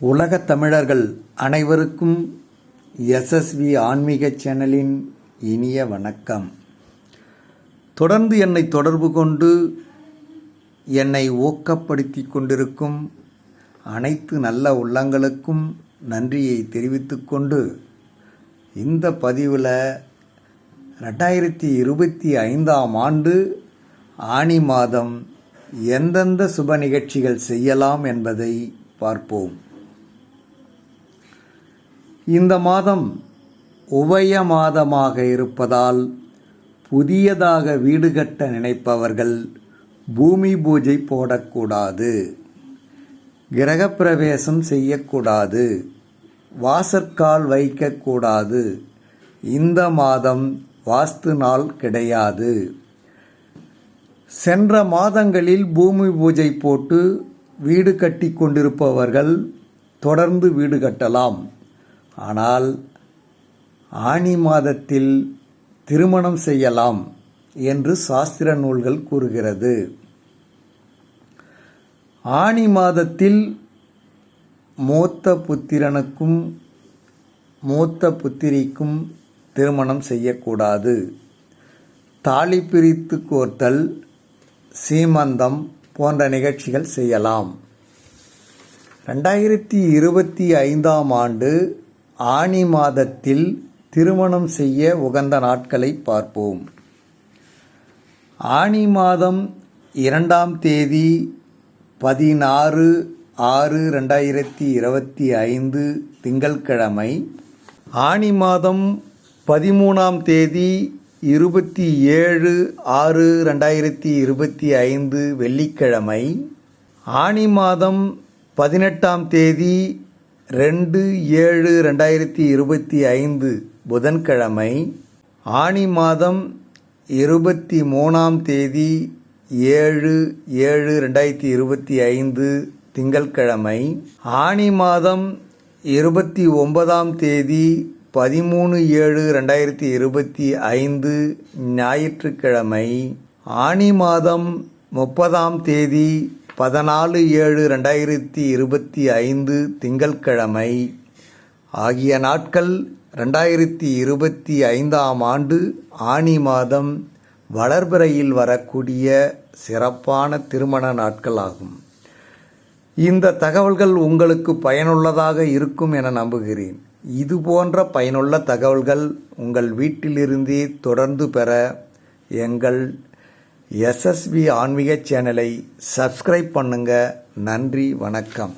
உலகத் தமிழர்கள் அனைவருக்கும் எஸ்எஸ்வி ஆன்மீக சேனலின் இனிய வணக்கம். தொடர்ந்து என்னை தொடர்பு கொண்டு என்னை ஊக்கப்படுத்தி கொண்டிருக்கும் அனைத்து நல்ல உள்ளங்களுக்கும் நன்றியை தெரிவித்துக்கொண்டு இந்த பதிவில் ரெண்டாயிரத்தி இருபத்தி ஐந்தாம் ஆண்டு ஆனி மாதம் எந்தெந்த சுப நிகழ்ச்சிகள் செய்யலாம் என்பதை பார்ப்போம். இந்த மாதம் உபய மாதமாக இருப்பதால் புதியதாக வீடு கட்ட நினைப்பவர்கள் பூமி பூஜை போடக்கூடாது. கிரகப்பிரவேசம் செய்யக்கூடாது. வாசற்கால் வைக்கக்கூடாது. இந்த மாதம் வாஸ்து நாள் கிடையாது. சென்ற மாதங்களில் பூமி பூஜை போட்டு வீடு கட்டி கொண்டிருப்பவர்கள் தொடர்ந்து வீடு கட்டலாம். ஆனால் ஆனி மாதத்தில் திருமணம் செய்யலாம் என்று சாஸ்திர நூல்கள் கூறுகிறது. ஆனி மாதத்தில் மூத்த புத்திரனுக்கும் மூத்த புத்திரிக்கும் திருமணம் செய்யக்கூடாது. தாலி பிரித்து கோர்த்தல் சீமந்தம் போன்ற நிகழ்ச்சிகள் செய்யலாம். ரெண்டாயிரத்தி இருபத்தி ஐந்தாம் ஆண்டு ஆனி மாதத்தில் திருமணம் செய்ய உகந்த நாட்களை பார்ப்போம். ஆனி மாதம் இரண்டாம் தேதி பதினாறு ஆறு ரெண்டாயிரத்தி இருபத்தி ஐந்து திங்கட்கிழமை ஆனி மாதம் பதிமூணாம் தேதி இருபத்தி ஏழு ஆறு ரெண்டாயிரத்தி இருபத்தி ஐந்து வெள்ளிக்கிழமை. ஆனி மாதம் பதினெட்டாம் தேதி ரெண்டு ஏழு ரெண்டாயிரத்தி இருபத்தி ஐந்து புதன்கிழமை ஆனி மாதம் இருபத்தி மூணாம் தேதி ஏழு ஏழு ரெண்டாயிரத்தி இருபத்தி ஐந்து திங்கட்கிழமை ஆனி மாதம் இருபத்தி ஒன்பதாம் தேதி பதிமூணு ஏழு ரெண்டாயிரத்தி இருபத்தி ஐந்து ஞாயிற்றுக்கிழமை ஆனி மாதம் முப்பதாம் தேதி பதினாலு ஏழு ரெண்டாயிரத்தி இருபத்தி ஐந்து திங்கட்கிழமை. ஆகிய நாட்கள் ரெண்டாயிரத்தி இருபத்தி ஐந்தாம் ஆண்டு ஆனி மாதம் வளர்பிறையில் வரக்கூடிய சிறப்பான திருமண நாட்கள் ஆகும் இந்த தகவல்கள் உங்களுக்கு பயனுள்ளதாக இருக்கும் என நம்புகிறேன். இது போன்ற பயனுள்ள தகவல்கள் உங்கள் வீட்டிலிருந்தே தொடர்ந்து பெற எங்கள் எஸ்எஸ்பி ஆன்மீக சேனலை சப்ஸ்கிரைப் பண்ணுங்க. நன்றி வணக்கம்.